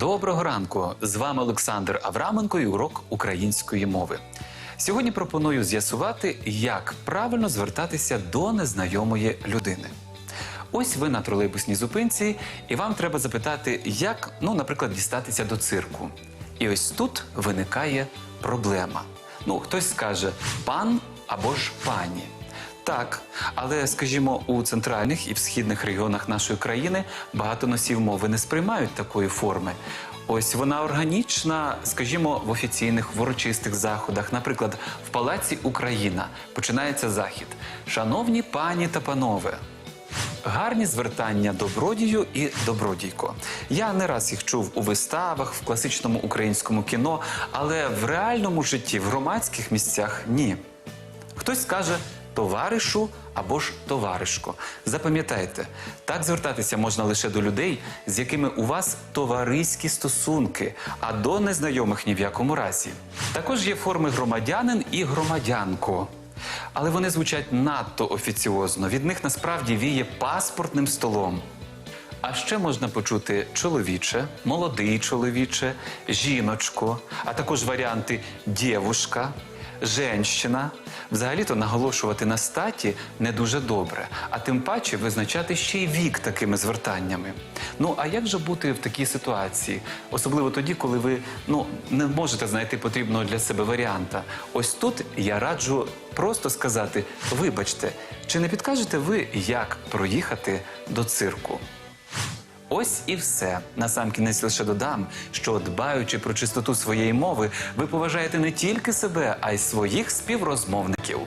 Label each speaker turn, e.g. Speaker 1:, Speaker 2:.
Speaker 1: Доброго ранку! З вами Олександр Авраменко і урок української мови. Сьогодні пропоную з'ясувати, як правильно звертатися до незнайомої людини. Ось ви на тролейбусній зупинці, і вам треба запитати, як, ну, наприклад, дістатися до цирку. І ось тут виникає проблема. Ну, хтось скаже пан або ж пані. Так, але скажімо, у центральних і в східних регіонах нашої країни багато носів мови не сприймають такої форми. Ось вона органічна, скажімо, в офіційних в урочистих заходах. Наприклад, в Палаці Україна починається захід. Шановні пані та панове. Гарні звертання добродію і добродійко. Я не раз їх чув у виставах, в класичному українському кіно, але в реальному житті, в громадських місцях ні. Хтось скаже товаришу або ж товаришко. Запам'ятайте, так звертатися можна лише до людей, з якими у вас товариські стосунки, а до незнайомих ні в якому разі. Також є форми громадянин і громадянко. Але вони звучать надто офіціозно. Від них насправді віє паспортним столом. А ще можна почути чоловіче, молодий чоловіче, жіночко, а також варіанти дівушка, женщина. Взагалі-то наголошувати на статі не дуже добре, а тим паче визначати ще й вік такими звертаннями. Ну а як же бути в такій ситуації, особливо тоді, коли ви ну не можете знайти потрібного для себе варіанта? Ось тут я раджу просто сказати: вибачте, чи не підкажете ви, як проїхати до цирку? Ось і все. Насамкінець лише додам, що дбаючи про чистоту своєї мови, ви поважаєте не тільки себе, а й своїх співрозмовників.